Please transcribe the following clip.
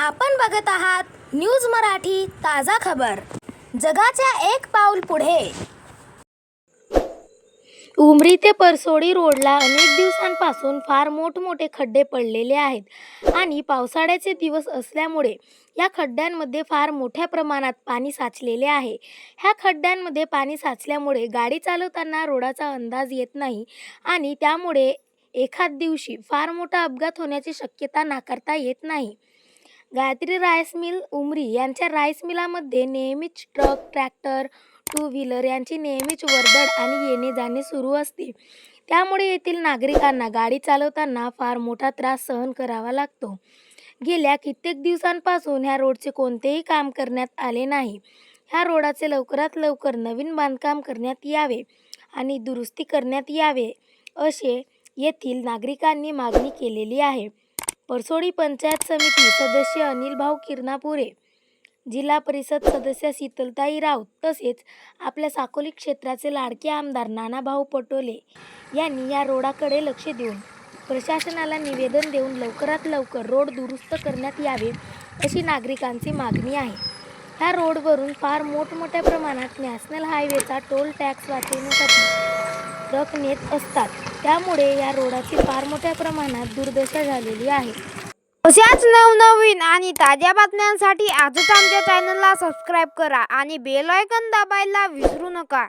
आपण बघत आहात न्यूज मराठी ताजा खबर. जगाच्या एक पाऊल पुढे. उमरी ते परसोडी रोडला अनेक दिवसांपासून फार मोठमोठे खड्डे पडलेले आहेत आणि पावसाळ्याचे दिवस असल्यामुळे या खड्ड्यांमध्ये फार मोठ्या प्रमाणात पाणी साचलेले आहे. ह्या खड्ड्यांमध्ये पाणी साचल्यामुळे गाडी चालवताना रोडाचा अंदाज येत नाही आणि त्यामुळे एखाद दिवशी फार मोठा अपघात होण्याची शक्यता नाकारता येत नाही. गायत्री राईस मिल उमरी यांच्या राईस मिलामध्ये नेहमीच ट्रक ट्रॅक्टर टू व्हीलर यांची नेहमीच वर्दळ आणि येणे जाणे सुरू असते. त्यामुळे येथील नागरिकांना गाडी चालवताना फार मोठा त्रास सहन करावा लागतो. गेल्या कित्येक दिवसांपासून ह्या रोडचे कोणतेही काम करण्यात आले नाही. ह्या रोडाचे लवकरात लवकर नवीन बांधकाम करण्यात यावे आणि दुरुस्ती करण्यात यावे असे येथील नागरिकांनी मागणी केलेली आहे. परसोडी पंचायत समिती सदस्य अनिल भाऊ किरणापुरे जिल्हा परिषद सदस्य शीतलताई राऊत तसेच आपल्या साकोली क्षेत्राचे लाडके आमदार नानाभाऊ पटोले यांनी या रोडाकडे लक्ष देऊन प्रशासनाला निवेदन देऊन लवकरात लवकर रोड दुरुस्त करण्यात यावे अशी नागरिकांची मागणी आहे. ह्या रोडवरून फार मोठमोठ्या प्रमाणात नॅशनल हायवेचा टोल टॅक्स वाचवण्यासाठी ट्रक नेत असतात. त्यामुळे या रोडाची फार मोठ्या प्रमाणात दुर्दशा झालेली आहे. अशाच नवनवीन आणि ताज्या बातम्यांसाठी आजच आमच्या चॅनलला सबस्क्राईब करा आणि बेल आयकन दाबायला विसरू नका.